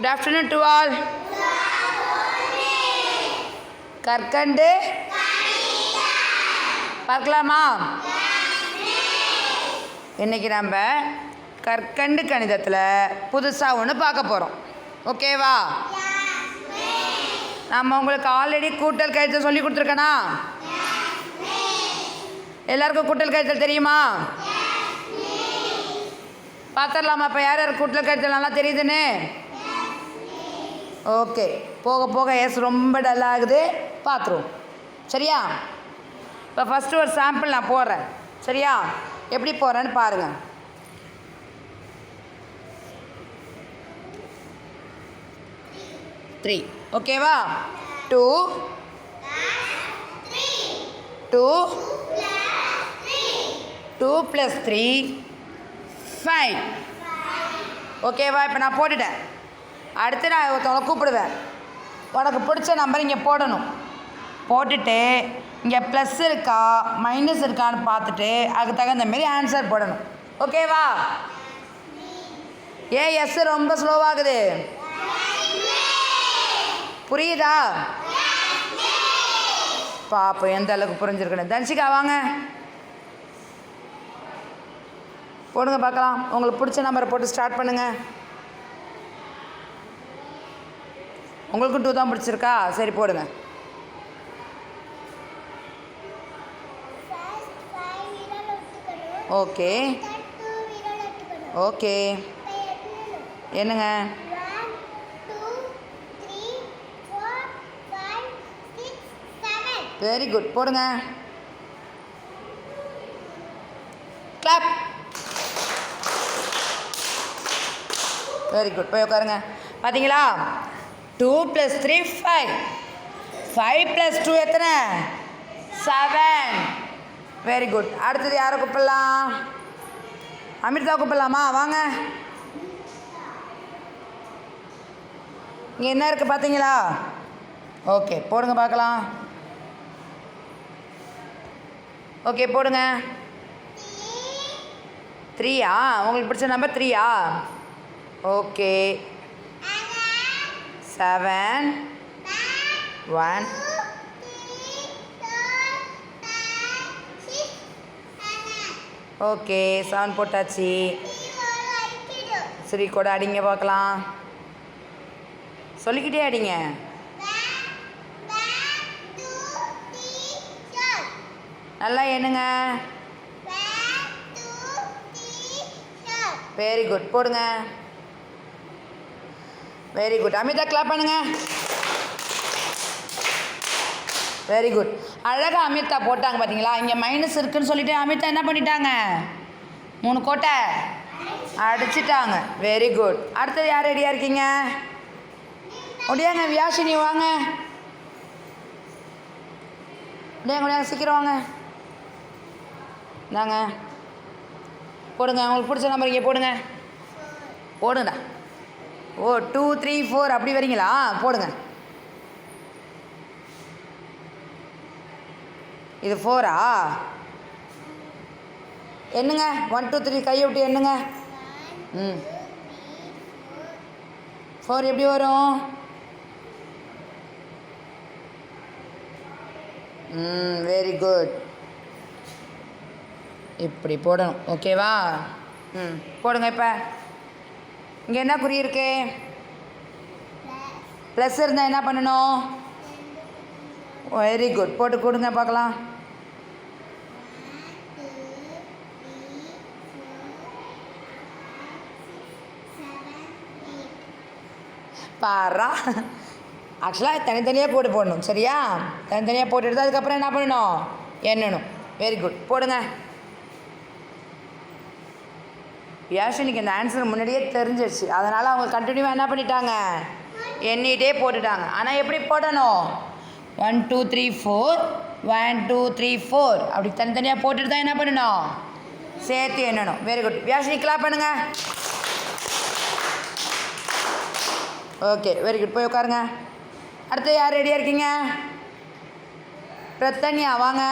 Good afternoon to all கற்கண்டு பார்க்கலாமா? இன்னைக்கு நம்ம கற்கண்டு கணிதத்தில் புதுசாக ஒன்று பார்க்க போகிறோம் ஓகேவா நம்ம உங்களுக்கு ஆல்ரெடி கூட்டல் கழித்தல் சொல்லி கொடுத்துருக்கேனா? எல்லாருக்கும் கூட்டல் கழித்தல் தெரியுமா? பார்த்துடலாமா இப்போ யார் யார் கூட்டல் கழித்தல் நல்லா தெரியுதுன்னு? ஓகே. போக போக எஸ் ரொம்ப டல்லாகுது பார்த்துருவோம் சரியா? இப்போ ஃபஸ்ட்டு ஒரு சாம்பிள் நான் போடுறேன். சரியா? எப்படி போடுறேன்னு பாருங்கள் த்ரீ ஓகேவா two two two plus three five ஓகேவா இப்போ நான் போட்டுட்டேன். அடுத்து நான் ஒருத்தவங்களை கூப்பிடுவேன். உனக்கு பிடிச்ச நம்பர் இங்கே போடணும். போட்டுட்டு இங்கே ப்ளஸ் இருக்கா மைனஸ் இருக்கான்னு பார்த்துட்டு அதுக்கு தகுந்த மாரி ஆன்சர் போடணும். ஓகேவா ஏ எஸ் ரொம்ப ஸ்லோவாகுது புரியுதா? பாப்போம் எந்த அளவுக்கு புரிஞ்சிருக்கணும் தன்சிகா வாங்க. போடுங்க பார்க்கலாம். உங்களுக்கு பிடிச்ச நம்பரை போட்டு ஸ்டார்ட் பண்ணுங்கள் உங்களுக்கும் டூ தான் பிடிச்சிருக்கா? சரி போடுங்க. ஓகே ஓகே என்னங்க? வெரி குட் போடுங்க. கிளாப் வெரி குட் போய் உட்காருங்க. பார்த்தீங்களா two plus three five five plus two எத்தனை? செவன் வெரி குட் அடுத்தது யாரை கூப்பிடலாம்? அமிர்தா கூப்பிடலாமா? வாங்க. இங்கே என்ன இருக்குது பார்த்தீங்களா? ஓகே போடுங்க பார்க்கலாம். ஓகே போடுங்க. த்ரீயா உங்களுக்கு பிடிச்ச number த்ரீயா okay seven one okay seven போட்டாச்சு. சரி கூட அடிங்க பார்க்கலாம். சொல்லிக்கிட்டே அடிங்க. நல்லா எண்ணுங்க. வெரி குட் போடுங்க. வெரி குட் அமிதா கிளாப் பண்ணுங்க. வெரி குட் அழகாக அமிதா போட்டாங்க பார்த்தீங்களா இங்கே மைனஸ் இருக்குன்னு சொல்லிட்டு அமிதா என்ன பண்ணிட்டாங்க? மூணு கோட்டை அடிச்சிட்டாங்க. வெரி குட் அடுத்தது யார் ரெடியாக இருக்கீங்க? முடியாங்க வியாசினி வாங்க. முடியாங்க முடியாங்க சீக்கிரம் வாங்க. இந்தாங்க. போடுங்க. உங்களுக்கு பிடிச்ச நம்பர் இங்கே போடுங்க. போடுங்கடா. ஓ டூ த்ரீ ஃபோர் அப்படி வரீங்களா? போடுங்க. இது ஃபோரா என்னங்க? ஒன் டூ த்ரீ கையை விட்டு என்னங்க? ம். ஃபோர் எப்படி வரும்? ம் வெரி குட் இப்படி போடணும். ஓகேவா ம் போடுங்க இப்போ. இங்கே என்ன குறி இருக்கு? ப்ளஸ் இருந்தால் என்ன பண்ணணும்? வெரி குட் போட்டு கொடுங்க பார்க்கலாம். பாரா. ஆக்சுவலாக தனித்தனியாக போட்டு போடணும் சரியா? தனித்தனியாக போட்டுட்டு அதுக்கப்புறம் என்ன பண்ணணும்? எண்ணணும். வெரி குட் போடுங்க. யாஷினிக்கு இந்த ஆன்சர் முன்னாடியே தெரிஞ்சிருச்சு. அதனால் அவங்க கண்டினியூவாக என்ன பண்ணிட்டாங்க? எண்ணிகிட்டே போட்டுட்டாங்க. ஆனால் எப்படி போடணும்? One two three four one two three four அப்படி தனித்தனியாக போட்டுட்டு தான் என்ன பண்ணணும்? சேர்த்து எண்ணணும். வெரி குட் யாஷினி கிளாப் பண்ணுங்க. ஓகே வெரி குட் போய் உட்காருங்க. அடுத்து யார் ரெடியாக இருக்கீங்க? பிரத்தன்யா வாங்க.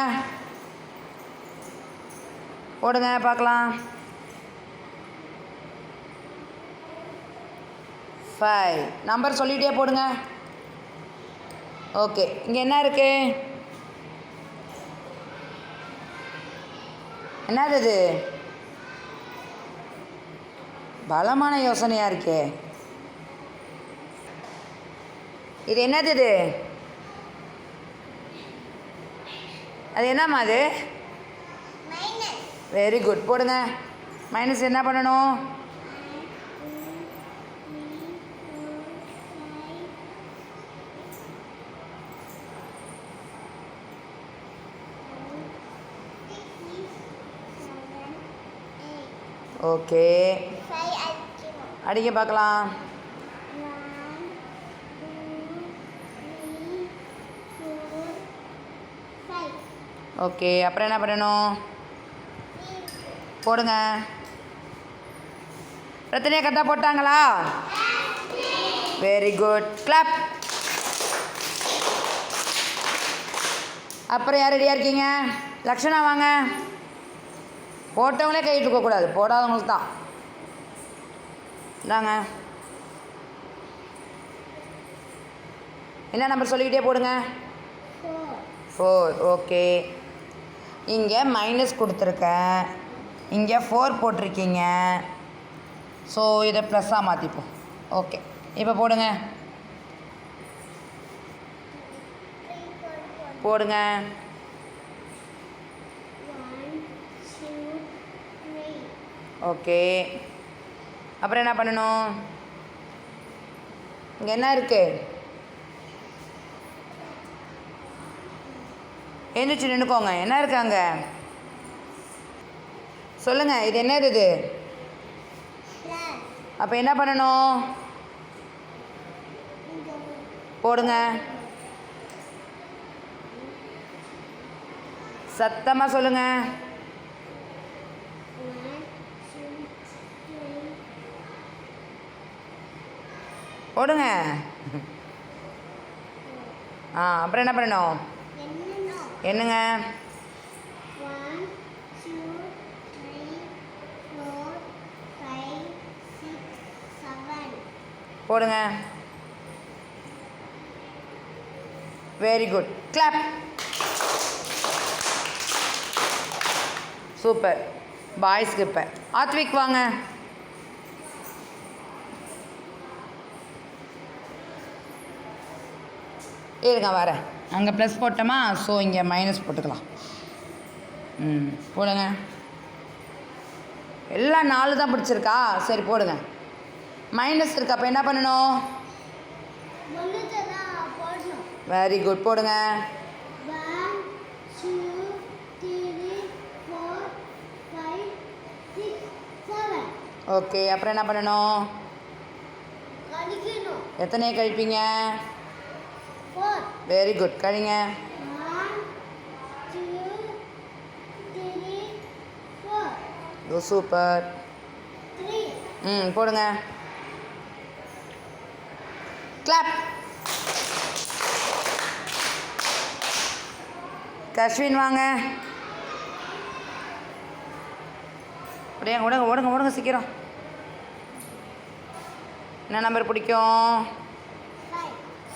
போடுங்க பார்க்கலாம். ஃபைவ் நம்பர் சொல்லிகிட்டே போடுங்க. ஓகே இங்கே என்ன இருக்கு? என்னது இது? பலமான யோசனையாக இருக்கே. இது என்னது இது? அது என்னம்மா அது? வெரி குட் போடுங்க. மைனஸ் என்ன பண்ணணும்? ஓகே. அடிக்க பார்க்கலாம் ஓகே அப்புறம் என்ன பண்ணணும்? போடுங்க. பிரச்சனையை கரெக்டாக போட்டாங்களா? வெரி குட் கிளாப் அப்புறம் யார் ரெடியாக இருக்கீங்க? லக்ஷனா வாங்க. போட்டவங்களே கைட்டு இருக்கக்கூடாது போடாதவங்களுக்கு தான். இந்தாங்க. என்ன நம்பர் சொல்லிக்கிட்டே போடுங்க? Four okay. இங்கே மைனஸ் கொடுத்துருக்கேன் இங்கே ஃபோர் போட்டிருக்கீங்க. ஸோ இதை ப்ளஸ்ஸாக மாற்றிப்போம் ஓகே. இப்போ போடுங்க. போடுங்க. ஓகே. அப்புறம் என்ன பண்ணணும்? இங்கே என்ன இருக்குது எழுந்திரிச்சு நின்றுக்கோங்க என்ன இருக்காங்க சொல்லுங்கள் இது என்னது இது? அப்போ என்ன பண்ணணும்? போடுங்க. சத்தமாக சொல்லுங்கள் போடுங்க. ஆ அப்புறம் என்ன பண்ணணும்? என்னங்க? போடுங்க. வெரி குட் கிளாப் சூப்பர் பாய்ஸ்க்கு இப்போ ஆத்விக் வாங்க. இருங்க வரேன். அங்கே ப்ளஸ் போட்டோமா? ஸோ இங்கே மைனஸ் போட்டுக்கலாம். ம் போடுங்க. எல்லாம் நாலு தான் பிடிச்சிருக்கா? சரி போடுங்க. மைனஸ் இருக்கு அப்போ என்ன பண்ணணும்? வெரி குட் போடுங்க. ஓகே அப்புறம் என்ன பண்ணணும்? எத்தனை கழிப்பீங்க? வெரி குட் கழிங்க ஓ சூப்பர் ம் போடுங்க. கிளாப் கஸ்வின் வாங்க. அப்படியே ஓடுங்க ஓடுங்க ஓடுங்க சீக்கிரம். என்ன நம்பர் பிடிக்கும்?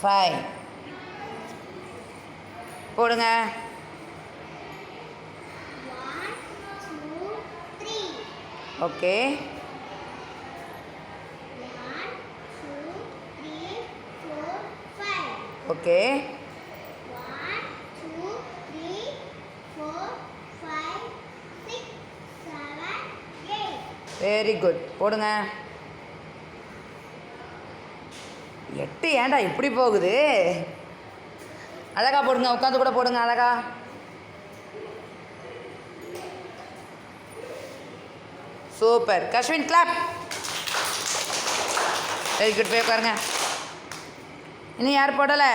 ஃபைவ் போடுங்க. ஓகே. ஓகே. வெரி குட் போடுங்க. எட்டு ஏன்டா இப்படி போகுது? அழகா போடுங்க உட்காந்து கூட போடுங்க அழகா. Super. Kashwin clap very good போய் உட்காருங்க. இன்னும் யார் போடலை?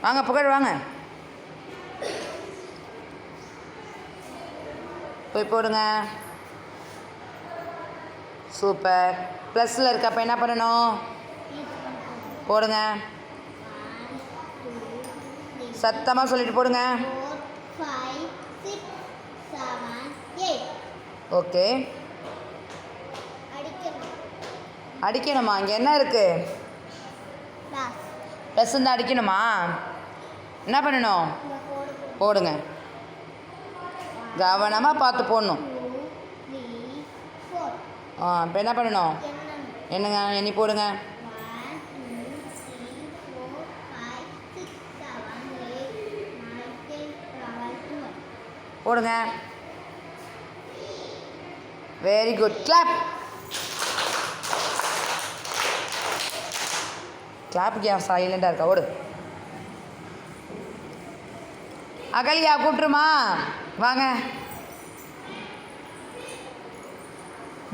வாங்க புகழ் வாங்க. போய் போடுங்க. சூப்பர். ப்ளஸில் இருக்க அப்போ என்ன பண்ணணும்? போடுங்க. சத்தமாக சொல்லிட்டு போடுங்க. ஓகே. அடிக்கணுமா? இங்கே என்ன இருக்குது ப்ளஸ் இருந்தால் அடிக்கணுமா? என்ன பண்ணணும்? போடுங்க. கவனமாக பார்த்து போடணும். ஆ இப்போ என்ன பண்ணணும்? என்னங்க? எண்ணி போடுங்க one two three four five six seven eight nine ten eleven twelve போடுங்க. வெரி குட் கிளாப் கிளாப்புக்கு ஏன் சைலண்டாக இருக்கா? ஓடு. அகல்யா கூப்பிட்டுருமா வாங்க.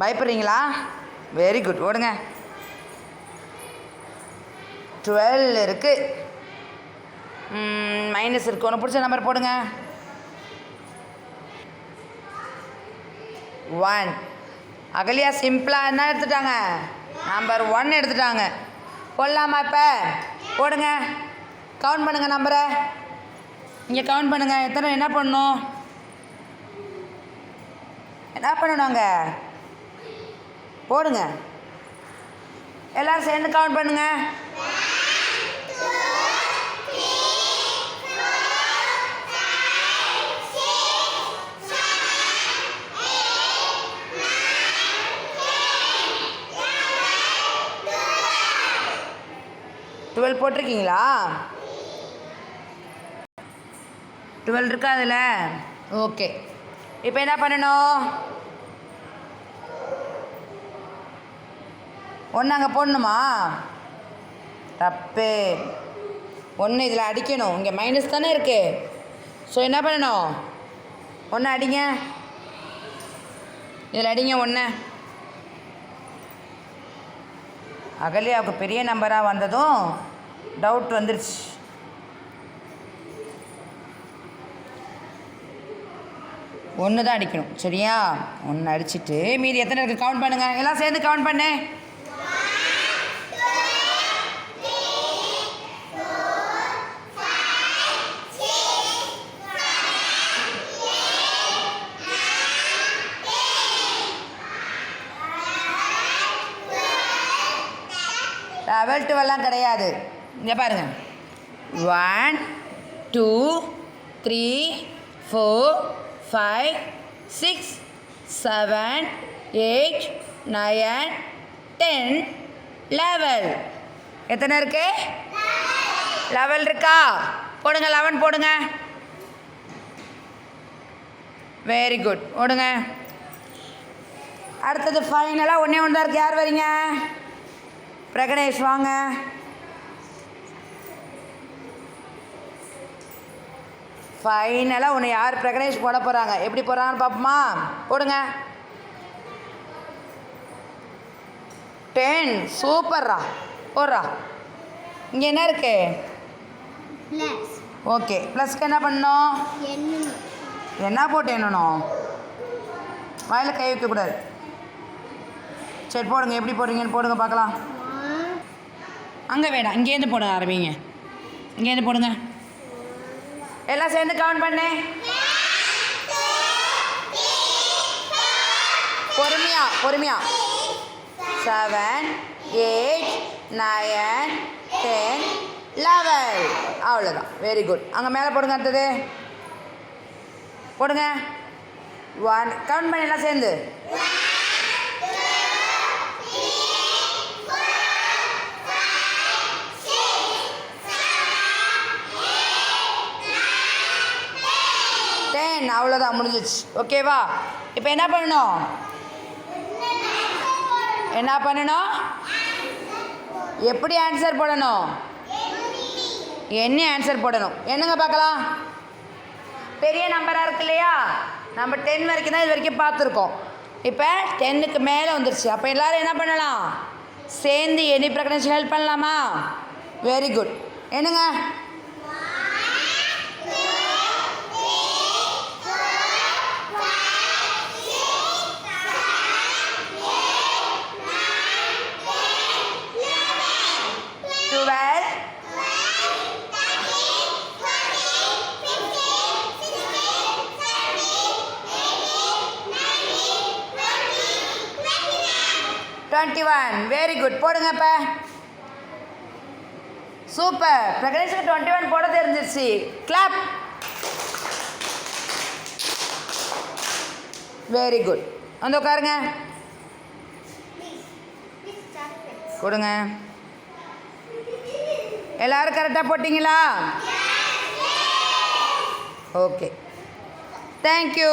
பயப்படுறீங்களா? வெரி குட் ஓடுங்க. டுவெல் இருக்குது மைனஸ் இருக்கு. ஒன்று பிடிச்ச நம்பர் போடுங்க. ஒன் அகலியா சிம்பிளாக என்ன எடுத்துட்டாங்க? நம்பர் ஒன் எடுத்துட்டாங்க. போடலாமா இப்போ? போடுங்க. கவுண்ட் பண்ணுங்க நம்பரை இங்கே கவுண்ட் பண்ணுங்க. எத்தனை என்ன பண்ணணும்? என்ன பண்ணணும் அங்கே? போடுங்க. எல்லோரும் சேர்ந்து கவுண்ட் பண்ணுங்கள் டுவெல் போட்டிருக்கீங்களா? டுவெல் இருக்கா அதில்? ஓகே. இப்போ என்ன பண்ணணும்? ஒன்று அங்கே போடணுமா? தப்பு. ஒன்று இதில் அடிக்கணும். இங்கே மைனஸ் தானே இருக்குது ஸோ என்ன பண்ணணும்? ஒன்று அடிங்க. இதில் அடிங்க ஒன்று அகல்யாவுக்கு பெரிய நம்பராக வந்ததும் டவுட் வந்துருச்சு. ஒன்று தான் அடிக்கணும் சரியா? ஒன்று அடிச்சிட்டு மீதி எத்தனை இருக்குது கவுண்ட் பண்ணுங்கள் எல்லாம் சேர்ந்து கவுண்ட் பண்ணு. லெவல் டுவெல்லாம் கிடையாது. இங்கே பாருங்கள் one two three four five six seven eight nine ten eleven எத்தனை இருக்கு? லெவல் இருக்கா? போடுங்க லெவன் போடுங்க. வெரி குட் ஓடுங்க. அடுத்தது ஃபைனலாக ஒன்றே ஒன்று தான் இருக்கு. யார் வரீங்க? பிரகணேஷ் வாங்க. ஃபைனலாக உன்னை யார் பிரகணேஷ் போட போகிறாங்க எப்படி போகிறாங்கன்னு பார்ப்போமா? போடுங்க. டென் சூப்பர்ரா. போடுறா. இங்கே என்ன இருக்கு? ஓகே ப்ளஸ்க்கு என்ன என்னன்னு என்ன போட்டு எண்ணணும்? வாயில் கை வைக்கக்கூடாது. சரி போடுங்க. எப்படி போடுறீங்கன்னு போடுங்க பார்க்கலாம். அங்கே வேண்டாம் இங்கேருந்து போட ஆரம்பிங்க. இங்கேருந்து போடுங்க. எல்லாம் சேர்ந்து கவுண்ட் பண்ணு. பொறுமையா பொறுமையா. Seven eight nine ten eleven அவ்வளோதான் வெரி குட் அங்கே மேலே போடுங்க அடுத்தது. போடுங்க. ஒன் கவுண்ட் பண்ணி எல்லாம் சேர்ந்து டென் அவ்வளோதான் முடிஞ்சிச்சு. ஓகேவா? இப்போ என்ன பண்ணணும்? என்ன பண்ணணும்? எப்படி ஆன்சர் போடணும்? என்ன ஆன்சர் போடணும். என்னங்க பார்க்கலாம்? பெரிய நம்பராக இருக்கு இல்லையா? நம்ம டென் வரைக்கும் தான் இது வரைக்கும் பார்த்துருக்கோம். இப்போ டென்னுக்கு மேலே வந்துருச்சு. அப்போ எல்லோரும் என்ன பண்ணலாம்? சேர்ந்து எனி பிரகடன்ஸ் ஹெல்ப் பண்ணலாமா? வெரி குட் என்னங்க twelve twenty one very good போடுங்க இப்போ சூப்பர் பிரகனேஷுக்கு டுவெண்ட்டி ஒன் போட தெரிஞ்சிருச்சு. கிளாப் வெரி குட் வந்து உட்காருங்க. கொடுங்க. எல்லாரும் கரெக்டாக போட்டிங்களா? Okay thank you